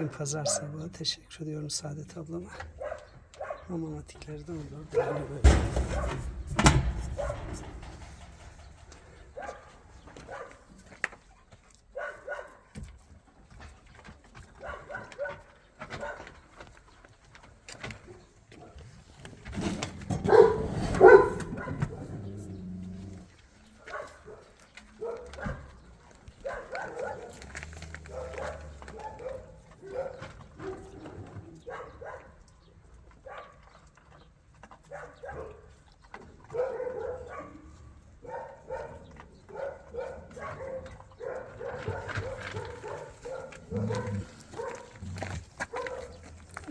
Bugün pazar sabahı. Teşekkür ediyorum Saadet ablama. Mamatikleri de orada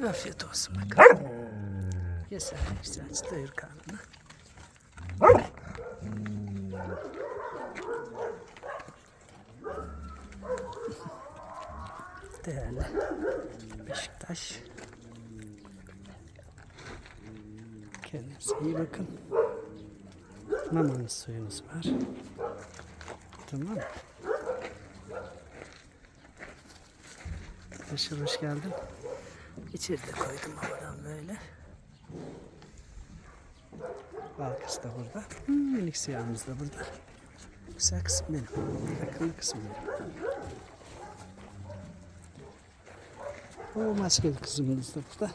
Afiyet olsun bakalım. Ye sen de güzelce doyur karnını. Değerli Beşiktaş. Kendinize iyi bakın. Mamanız suyunuz var. Tamam mı? Beşir hoş geldin. İçeride koydum havadan böyle. Balkız da burada. Hmm, minik siyahımız da burada. Güzel kısım benim. Akıllı kısım benim. O maskeli kızımız da burada.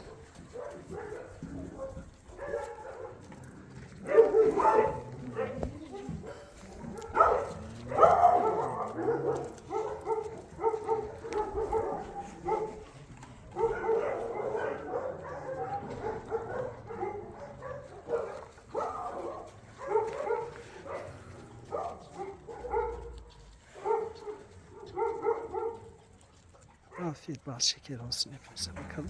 Bal şeker olsun hepimize bakalım.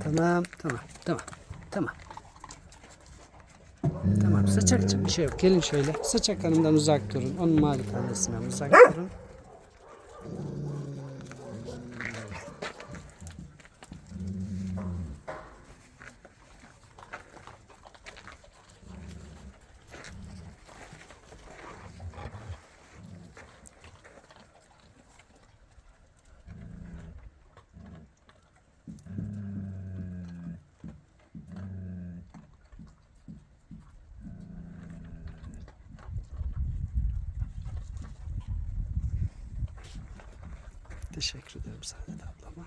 Tamam, tamam, tamam, tamam. Tamam, saçakçı bir şey yok. Gelin şöyle. Saçak hanımdan uzak durun. Onun malikanesinden uzak durun. Teşekkür ederim Saadet ablama.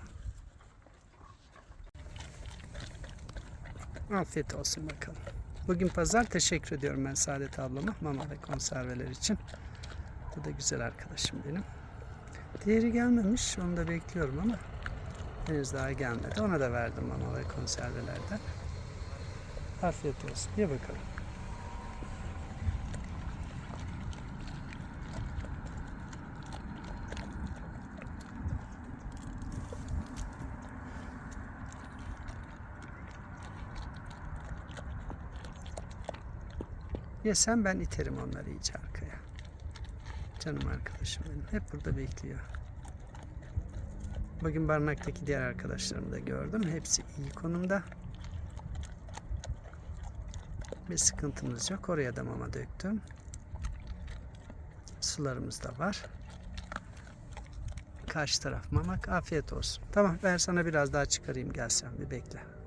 Afiyet olsun bakalım. Bugün pazar teşekkür ediyorum ben Saadet ablama mama ve konserveler için. Bu da güzel arkadaşım benim. Diğeri gelmemiş. Onu da bekliyorum ama henüz daha gelmedi. Ona da verdim mama ve konservelerden. Afiyet olsun. Ye bakalım. Yesem ben iterim onları iyice arkaya. Canım arkadaşım benim. Hep burada bekliyor. Bugün barınaktaki diğer arkadaşlarımı da gördüm. Hepsi iyi konumda. Bir sıkıntımız yok. Oraya da mama döktüm. Sularımız da var. Karşı taraf mamak. Afiyet olsun. Tamam ben sana biraz daha çıkarayım gelsen bir bekle.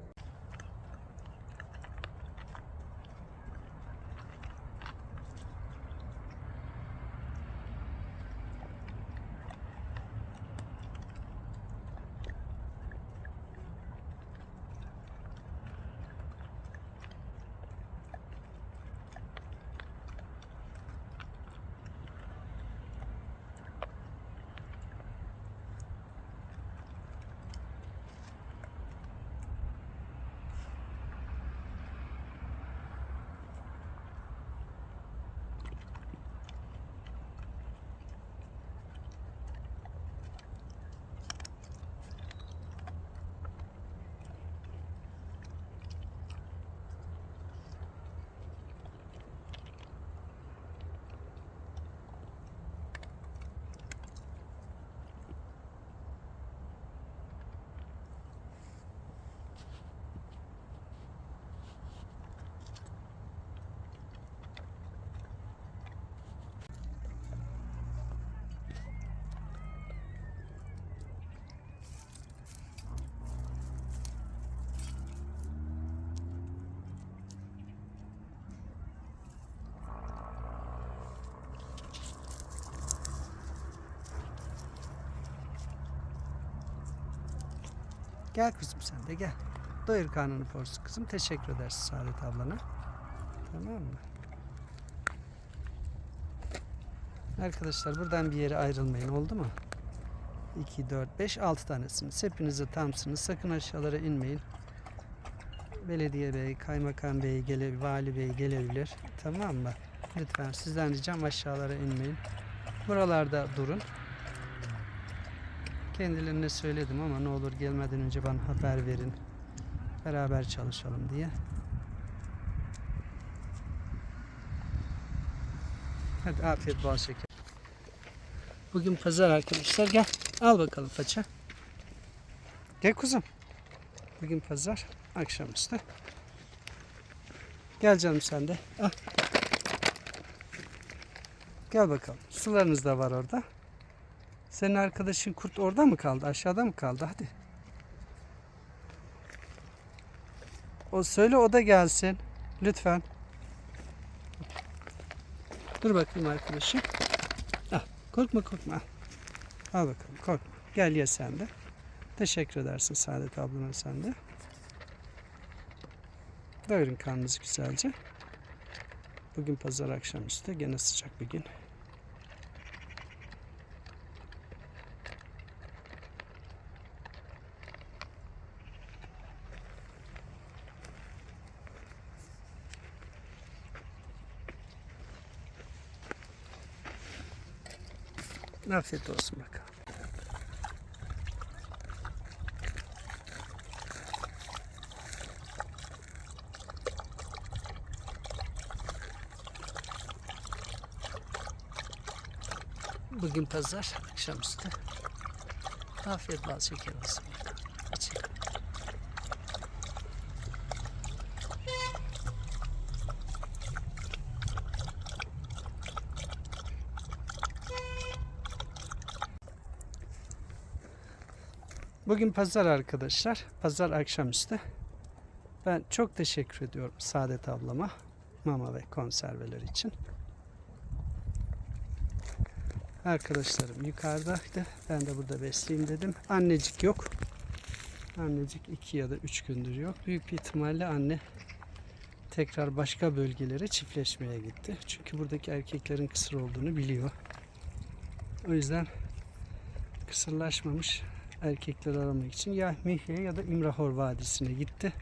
Gel kızım sen de gel. Doyur karnını porsu kızım. Teşekkür edersin Saadet ablana. Tamam mı? Arkadaşlar buradan bir yere ayrılmayın oldu mu? 2, 4, 5, 6 tanesiniz. Hepiniz de tamsınız. Sakın aşağılara inmeyin. Belediye bey, kaymakam bey, gele, vali bey gelebilir. Tamam mı? Lütfen sizden ricam aşağılara inmeyin. Buralarda durun. Kendilerine söyledim ama ne olur gelmeden önce bana haber verin. Beraber çalışalım diye. Hadi afiyet bol şeker. Bugün pazar arkadaşlar. Gel al bakalım paça. Gel kuzum. Bugün pazar. Akşamüstü. Gel canım sen de. Al. Gel bakalım. Sularınız da var orada. Senin arkadaşın kurt orada mı kaldı? Aşağıda mı kaldı? Hadi. O söyle o da gelsin. Lütfen. Dur bakayım arkadaşım. Al. Korkma korkma. Al. Al bakalım korkma. Gel ye sen de. Teşekkür edersin Saadet ablana sen de. Doyurun karnınızı güzelce. Bugün pazar akşamüstü. Gene sıcak bir gün. Afiyet olsun bakalım. Bugün pazar, akşamüstü. Afiyet bal şeker olsun. Bugün pazar arkadaşlar. Pazar akşamüstü. Ben çok teşekkür ediyorum Saadet ablama mama ve konserveler için. Arkadaşlarım yukarıdaydı. Ben de burada besleyeyim dedim. Annecik yok. Annecik iki ya da üç gündür yok. Büyük bir ihtimalle anne tekrar başka bölgelere çiftleşmeye gitti. Çünkü buradaki erkeklerin kısır olduğunu biliyor. O yüzden kısırlaşmamış erkekleri aramak için ya Mihye ya da İmrahor Vadisi'ne gitti.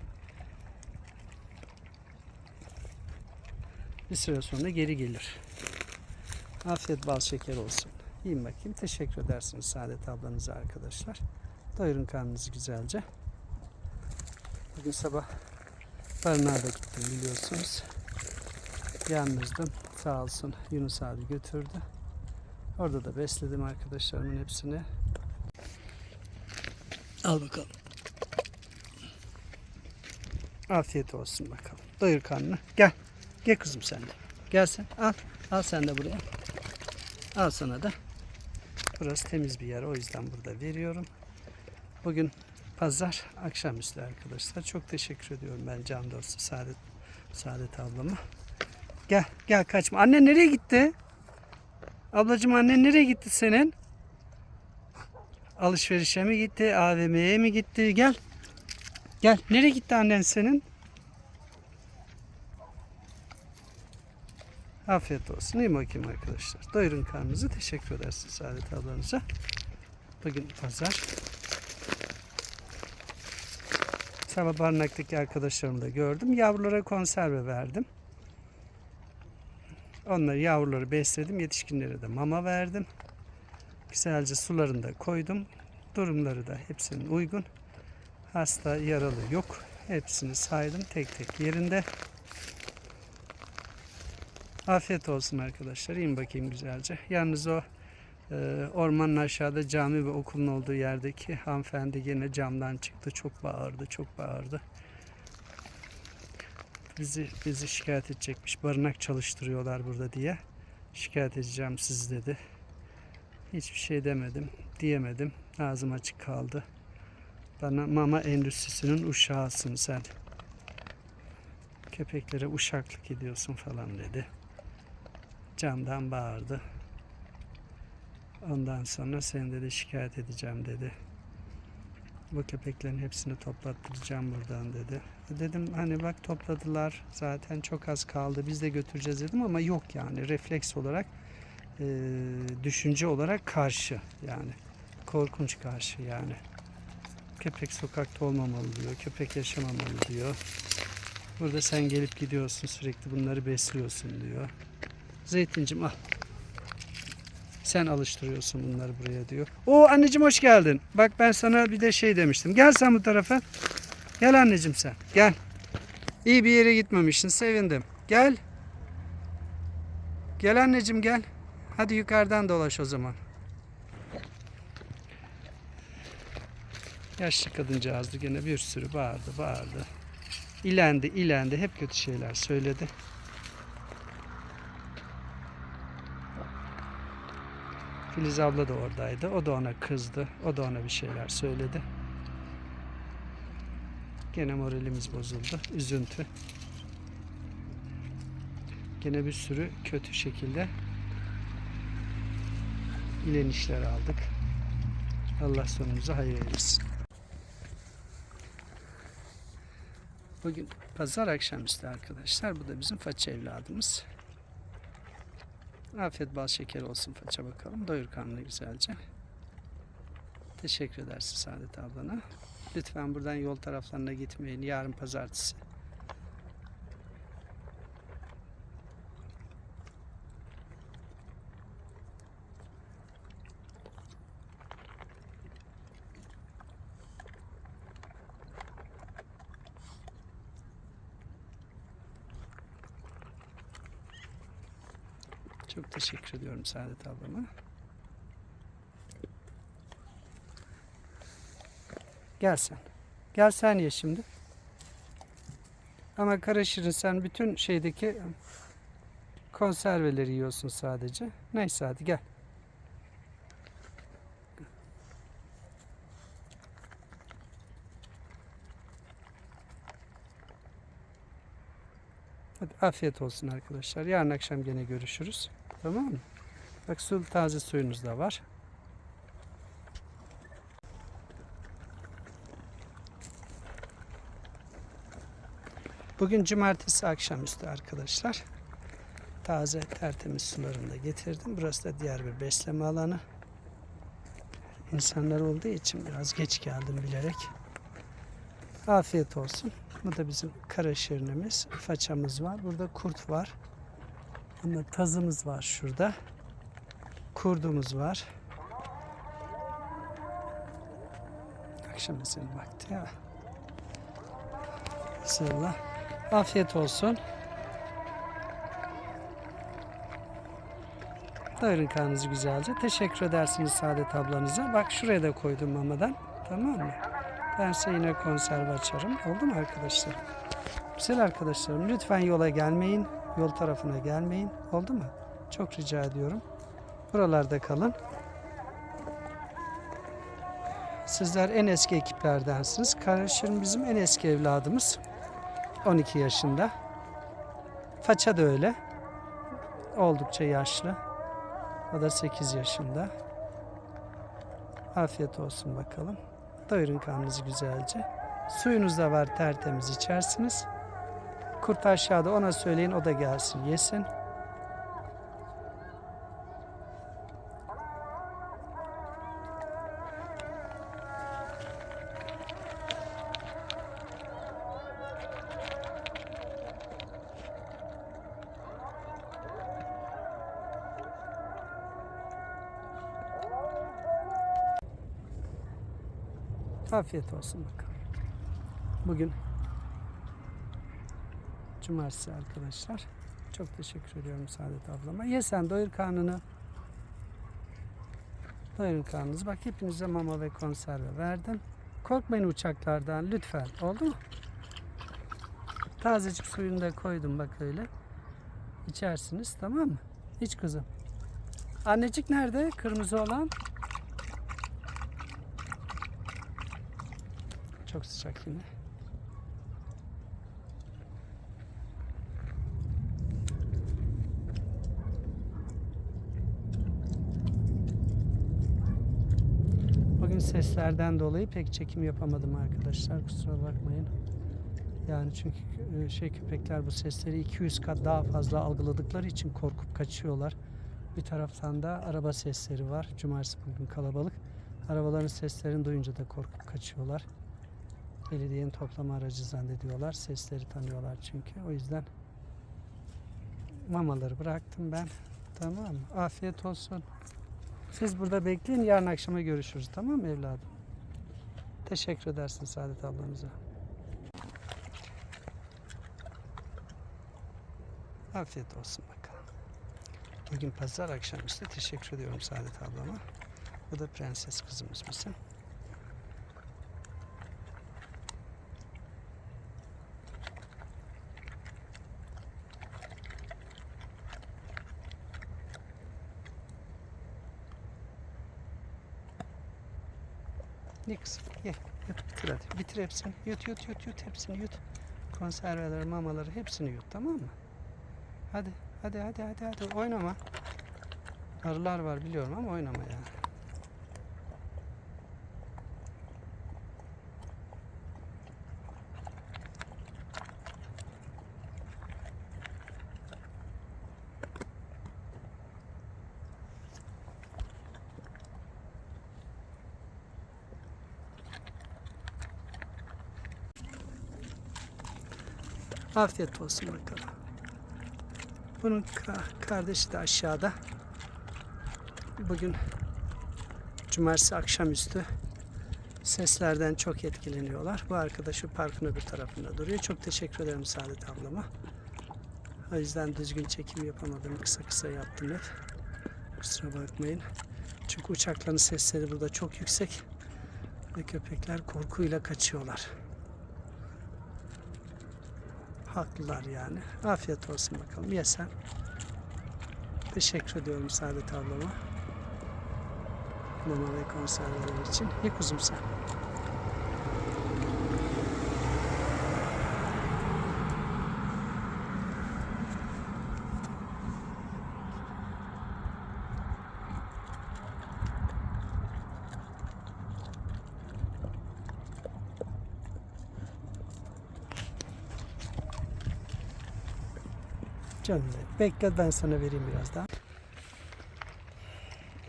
Bir süre sonra geri gelir. Afiyet bal şeker olsun. Yiyin bakayım. Teşekkür edersiniz Saadet ablanıza arkadaşlar. Doyurun karnınızı güzelce. Bugün sabah barınağa da gittim biliyorsunuz. Yalnızdım. Sağ olsun Yunus abi götürdü. Orada da besledim arkadaşlarımın hepsini. Al bakalım. Afiyet olsun bakalım. Doyur karnını. Gel. Gel kızım sen de. Gel sen. Al. Al sen de buraya. Al sana da. Burası temiz bir yer. O yüzden burada veriyorum. Bugün pazar akşamüstü arkadaşlar. Çok teşekkür ediyorum ben can dostu Saadet, Saadet ablama. Gel. Gel kaçma. Anne nereye gitti? Ablacığım annen nereye gitti senin? Alışverişe mi gitti? AVM'ye mi gitti? Gel. Gel. Nereye gitti annen senin? Afiyet olsun. İyi bakayım arkadaşlar. Doyurun karnınızı. Teşekkür edersiniz Saadet ablanıza. Bugün pazar. Sabah barınaktaki arkadaşlarımı da gördüm. Yavrulara konserve verdim. Onları yavruları besledim. Yetişkinlere de mama verdim. Güzelce sularını da koydum. Durumları da hepsinin uygun. Hasta, yaralı yok. Hepsini saydım tek tek yerinde. Afiyet olsun arkadaşlar. İyin bakayım güzelce. Yalnız o e, ormanın aşağıda cami ve okulun olduğu yerdeki hanımefendi yine camdan çıktı. Çok bağırdı, çok bağırdı. Bizi bizi şikayet edecekmiş. Barınak çalıştırıyorlar burada diye. Şikayet edeceğim siz dedi. Hiçbir şey demedim, diyemedim. Ağzım açık kaldı. Bana mama endüstrisinin uşağısın sen. Köpeklere uşaklık ediyorsun falan dedi. Camdan bağırdı. Ondan sonra seni dedi şikayet edeceğim dedi. Bu köpeklerin hepsini toplattıracağım buradan dedi. E Dedim hani bak topladılar zaten çok az kaldı biz de götüreceğiz dedim ama yok yani refleks olarak e, düşünce olarak karşı yani korkunç karşı yani. Köpek sokakta olmamalı diyor. Köpek yaşamamalı diyor. Burada sen gelip gidiyorsun sürekli bunları besliyorsun diyor. Zeytincim al. Sen alıştırıyorsun bunları buraya diyor. O anneciğim hoş geldin. Bak ben sana bir de şey demiştim. Gel sen bu tarafa. Gel anneciğim sen. Gel. İyi bir yere gitmemişsin. Sevindim. Gel. Gel anneciğim gel. Hadi yukarıdan dolaş o zaman. Yaşlı kadıncağızdı gene bir sürü bağırdı bağırdı. İlendi ilendi hep kötü şeyler söyledi. Filiz abla da oradaydı. O da ona kızdı. O da ona bir şeyler söyledi. Gene moralimiz bozuldu. Üzüntü. Gene bir sürü kötü şekilde ilenişler aldık. Allah sonumuzu hayır eylesin. Bugün pazar akşamüstü arkadaşlar. Bu da bizim faça evladımız. Afiyet bal şeker olsun faça bakalım. Doyur karnını güzelce. Teşekkür edersin Saadet ablana. Lütfen buradan yol taraflarına gitmeyin. Yarın pazartesi. Çok teşekkür ediyorum Saadet ablama. Gel sen. Gel sen ye şimdi. Ama karışırın sen bütün şeydeki konserveleri yiyorsun sadece. Neyse hadi gel. Hadi afiyet olsun arkadaşlar. Yarın akşam gene görüşürüz. Tamam mı? Bak su taze suyunuz da var. Bugün cumartesi akşamüstü arkadaşlar. Taze tertemiz sularını da getirdim. Burası da diğer bir besleme alanı. İnsanlar olduğu için biraz geç geldim bilerek. Afiyet olsun. Bu da bizim kara şirinimiz. Façamız var. Burada kurt var. Ama tazımız var şurada. Kurdumuz var. Akşam ezanı vakti ya. Bismillah. Afiyet olsun. Doyurun karnınızı güzelce. Teşekkür edersiniz Saadet ablanıza. Bak şuraya da koydum mamadan. Tamam mı? Ben size yine konserve açarım. Oldu mu arkadaşlar? Güzel arkadaşlarım lütfen yola gelmeyin. Yol tarafına gelmeyin. Oldu mu? Çok rica ediyorum. Buralarda kalın. Sizler en eski ekiplerdensiniz. Kardeşlerim bizim en eski evladımız. 12 yaşında. Faça da öyle. Oldukça yaşlı. O da 8 yaşında. Afiyet olsun bakalım. Doyurun karnınızı güzelce. Suyunuz da var tertemiz içersiniz. Kurt aşağıda ona söyleyin o da gelsin yesin. Afiyet olsun bakalım. Bugün cumartesi arkadaşlar. Çok teşekkür ediyorum Saadet ablama. Ye sen doyur karnını. Doyurun karnınızı. Bak hepinize mama ve konserve verdim. Korkmayın uçaklardan lütfen. Oldu mu? Tazecik suyunu da koydum bak öyle. İçersiniz tamam mı? İç kızım. Annecik nerede? Kırmızı olan. Çok sıcak yine. Seslerden dolayı pek çekim yapamadım arkadaşlar. Kusura bakmayın. Yani çünkü e, şey köpekler bu sesleri 200 kat daha fazla algıladıkları için korkup kaçıyorlar. Bir taraftan da araba sesleri var. Cumartesi bugün kalabalık. Arabaların seslerini duyunca da korkup kaçıyorlar. Belediyenin toplama aracı zannediyorlar. Sesleri tanıyorlar çünkü. O yüzden mamaları bıraktım ben. Tamam? Afiyet olsun. Siz burada bekleyin. Yarın akşama görüşürüz. Tamam mı evladım? Teşekkür edersin Saadet ablamıza. Afiyet olsun bakalım. Bugün pazar akşamüstü. Teşekkür ediyorum Saadet ablama. Bu da prenses kızımız bizim. Ye kızım ye. Yut bitir hadi. Bitir hepsini. Yut yut yut yut hepsini yut. Konserveleri, mamaları hepsini yut tamam mı? Hadi hadi hadi hadi hadi oynama. Arılar var biliyorum ama oynama ya. Afiyet olsun bakalım. Bunun ka- kardeşi de aşağıda. Bugün cumartesi akşamüstü seslerden çok etkileniyorlar. Bu arkadaş şu parkın öbür tarafında duruyor. Çok teşekkür ederim Saadet ablama. O yüzden düzgün çekim yapamadım. Kısa kısa yaptım hep. Kusura bakmayın. Çünkü uçakların sesleri burada çok yüksek. Ve köpekler korkuyla kaçıyorlar. Haklılar yani. Afiyet olsun bakalım. Ye sen. Teşekkür ediyorum Saadet ablama. Mama ve konserveler için. Ye kuzum sen. Canım benim. Bekle ben sana vereyim biraz daha.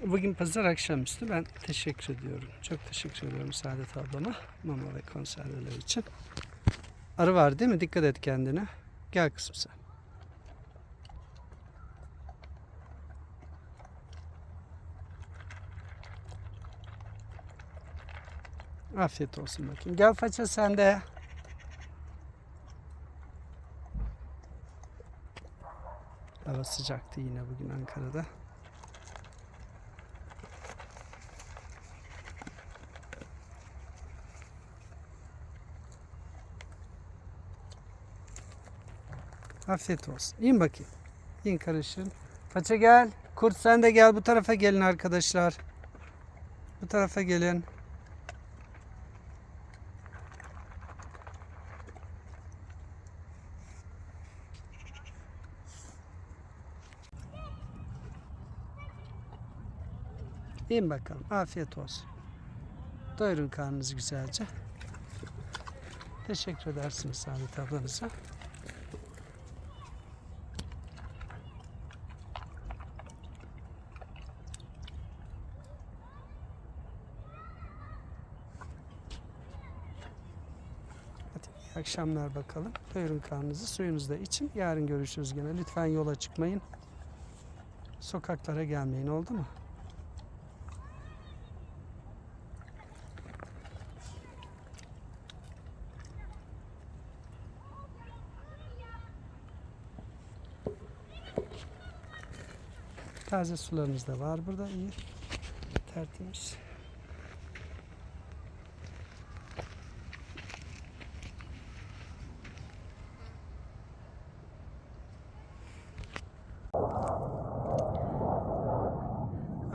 Bugün pazar akşamüstü ben teşekkür ediyorum. Çok teşekkür ediyorum Saadet ablama mama ve konserveler için. Arı var değil mi? Dikkat et kendine. Gel kızım sen. Afiyet olsun bakayım. Gel faça sen de. Hava sıcaktı yine bugün Ankara'da. Afiyet olsun. İn bakayım. İn karışın. Paça gel. Kurt sen de gel. Bu tarafa gelin arkadaşlar. Bu tarafa gelin. İn bakalım. Afiyet olsun. Doyurun karnınızı güzelce. Teşekkür edersiniz Saadet ablanıza. İyi akşamlar bakalım. Doyurun karnınızı, suyunuzu da için. Yarın görüşürüz gene. Lütfen yola çıkmayın. Sokaklara gelmeyin oldu mu? Taze sularımız da var burada iyi. Tertemiz.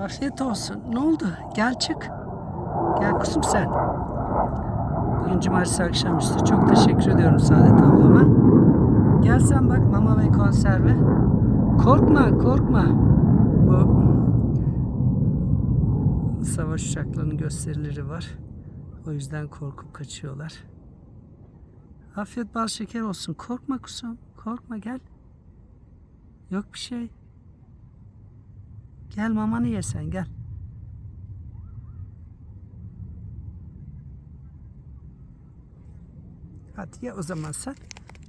Afiyet olsun. Ne oldu? Gel çık. Gel kuzum sen. Bugün cumartesi akşamüstü. Çok teşekkür ediyorum Saadet ablama. Gel sen bak mama ve konserve. Korkma korkma. Bu Savaş uçaklarının gösterileri var. O yüzden korkup kaçıyorlar. Afiyet bal şeker olsun. Korkma kusum. Korkma gel. Yok bir şey. Gel mamanı ye sen gel. Hadi ye o zaman sen.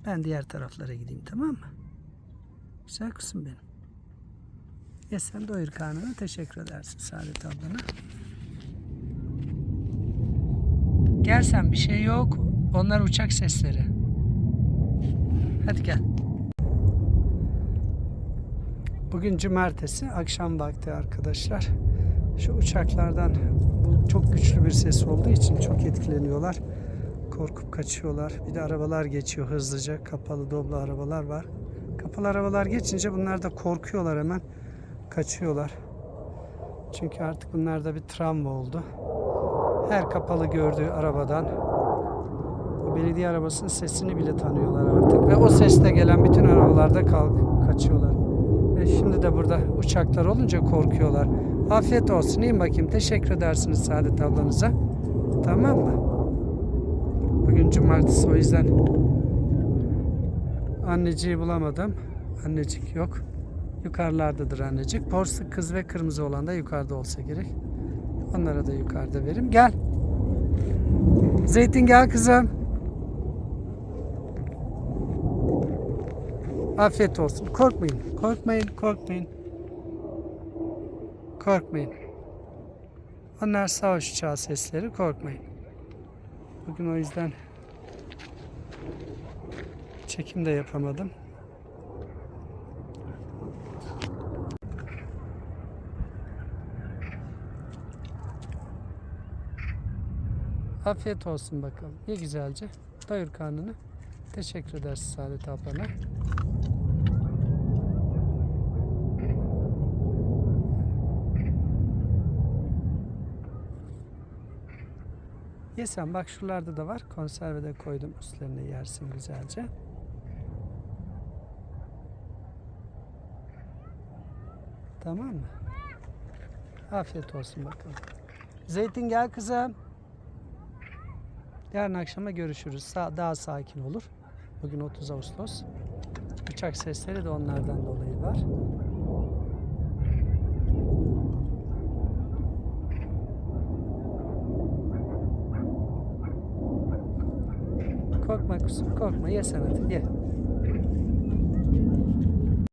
Ben diğer taraflara gideyim tamam mı? Güzel kızım benim. Ye sen doyur karnını teşekkür edersin Saadet ablana. Gel sen bir şey yok. Onlar uçak sesleri. Hadi gel. Bugün cumartesi akşam vakti arkadaşlar. Şu uçaklardan bu çok güçlü bir ses olduğu için çok etkileniyorlar. Korkup kaçıyorlar. Bir de arabalar geçiyor hızlıca. Kapalı doblo arabalar var. Kapalı arabalar geçince bunlar da korkuyorlar hemen. Kaçıyorlar. Çünkü artık bunlarda bir travma oldu. Her kapalı gördüğü arabadan o belediye arabasının sesini bile tanıyorlar artık. Ve o sesle gelen bütün arabalarda kalk, kaçıyorlar. Ve şimdi de burada uçaklar olunca korkuyorlar. Afiyet olsun. İyiyim bakayım. Teşekkür edersiniz Saadet ablanıza. Tamam mı? Bugün cumartesi o yüzden anneciği bulamadım. Annecik yok. Yukarılardadır annecik. Porsuk kız ve kırmızı olan da yukarıda olsa gerek. Onlara da yukarıda verim. Gel. Zeytin gel kızım. Afiyet olsun. Korkmayın. Korkmayın. Korkmayın. Korkmayın. Onlar savaş uçağı sesleri. Korkmayın. Bugün o yüzden çekim de yapamadım. Afiyet olsun bakalım. Ye güzelce. Doyur karnını. Teşekkür ederiz Saadet ablana. Ye sen bak şuralarda da var. Konserve de koydum üstlerine yersin güzelce. Tamam mı? Afiyet olsun bakalım. Zeytin gel kızım. Yarın akşama görüşürüz. Daha sakin olur. Bugün 30 Ağustos. Uçak sesleri de onlardan dolayı var. Korkma kuzum korkma ye sen ye.